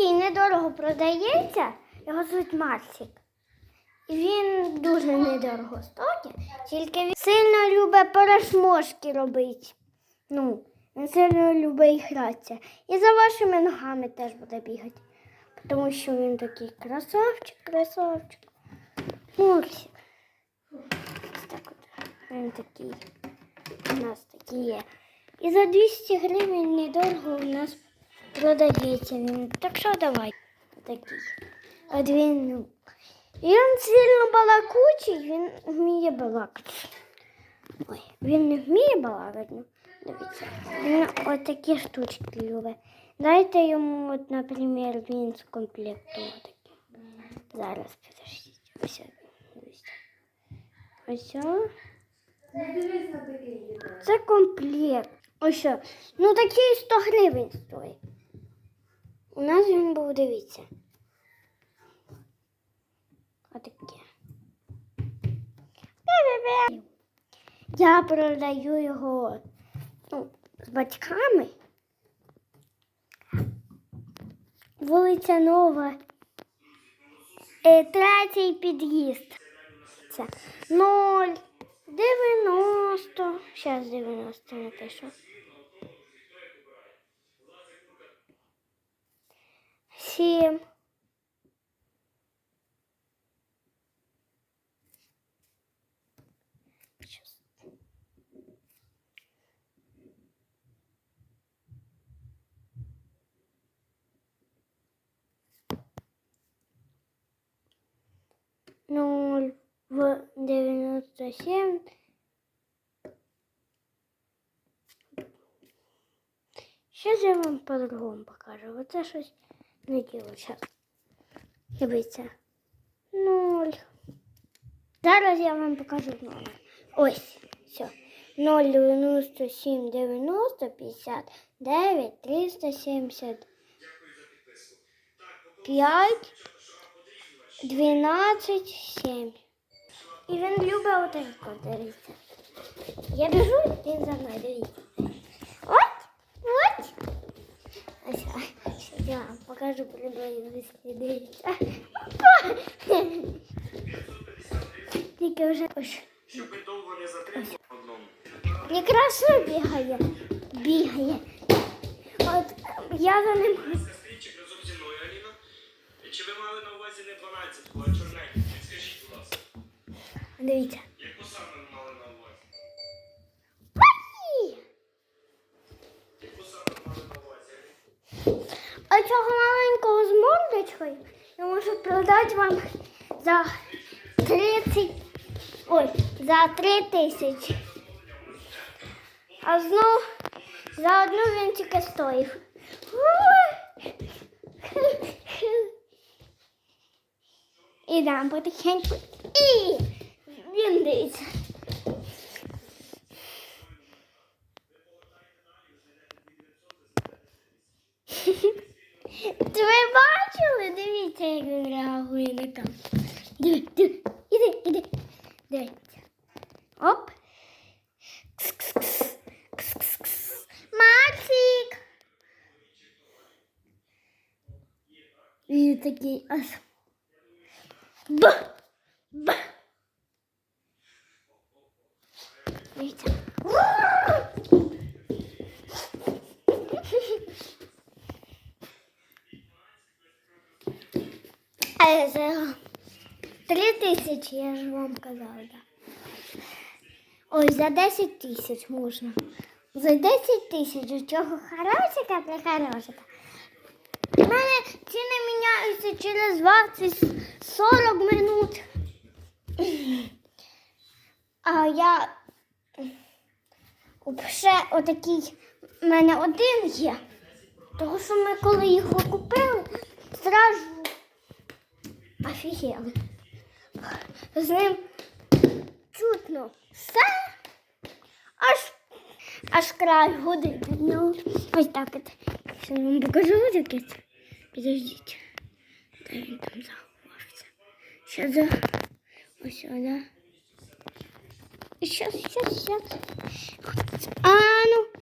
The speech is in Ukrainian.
такий недорого продається, його звуть Марсик. І він дуже недорого стоїть, тільки він сильно любить перешможки робити. Ну, він сильно любить гратися. І за вашими ногами теж буде бігати. Тому що він такий красавчик, красавчик. Мурсик. Ось так от. Він такий. У нас такі є. І за 200 гривень недорого у нас продається він. Так що давай. Такий. От він, ну. І він сильно балакучий, він вміє балакати. Ой, він не вміє балакати, ну, дивіться. Він от такі штучки любить. Дайте йому, от, наприклад, він з комплекту такий. Зараз підождіть. Ось, дивіться. Ось. о. Не дивись на такий відео. Це комплект. Ось. що. Ну такий 100 гривень стоїть. У нас він був, дивіться. Отаке. Я продаю його ну, з батьками. Вулиця Нова. Е, третій під'їзд. Це 0, 90. Зараз 90 напишу. 7. Ноль в девяносто семь. Сейчас я вам по-другому покажу. Оце щось не діло. Зараз. Дивіться. Ноль. Зараз я вам покажу номер. Ось. Все. 0, 97, 90, 59, 370. 5, 12, 7. І він любить отако, дивіться. Я біжу, він за мною, дивіться. Я вам покажу приблизно. Опа! Тільки вже ось. Щоб ми довго не затримали одному. Якраз бігає. Бігає. От я за ним. Сестричик разом. Чи ви мали на увазі не 12, а чорненький? Дивіться. Яку саме ви мали на увазі? Яку саме ви мали на увазі? Цього маленького з мордочкою я можу продати вам за 30. Ой, за 3 тисячі. А знов за одну він тільки стоїв. І дам потихеньку. І він дивиться. Ви бачили? Дивіться, як він реагує на там. Диви, диви, іди, іди. Дивіться. Оп. Максик. Він такий аж. Б. Б. Дивіться. А за три тисячі, я ж вам казала, да. Ой, за 10 тисяч можна. За 10 тисяч, у чого хорошика, не хорошика. У мене ціни міняються через 20-40 минут. А я ще отакий, в мене один є. Тому що ми коли його купили, зразу офігели. З ним чутно все, аж, аж край годи від нього. Ось так от. Ще вам покажу якесь. Підождіть. Де він там заховався? Ще за ось сюди. Щас, щас, щас. А ну,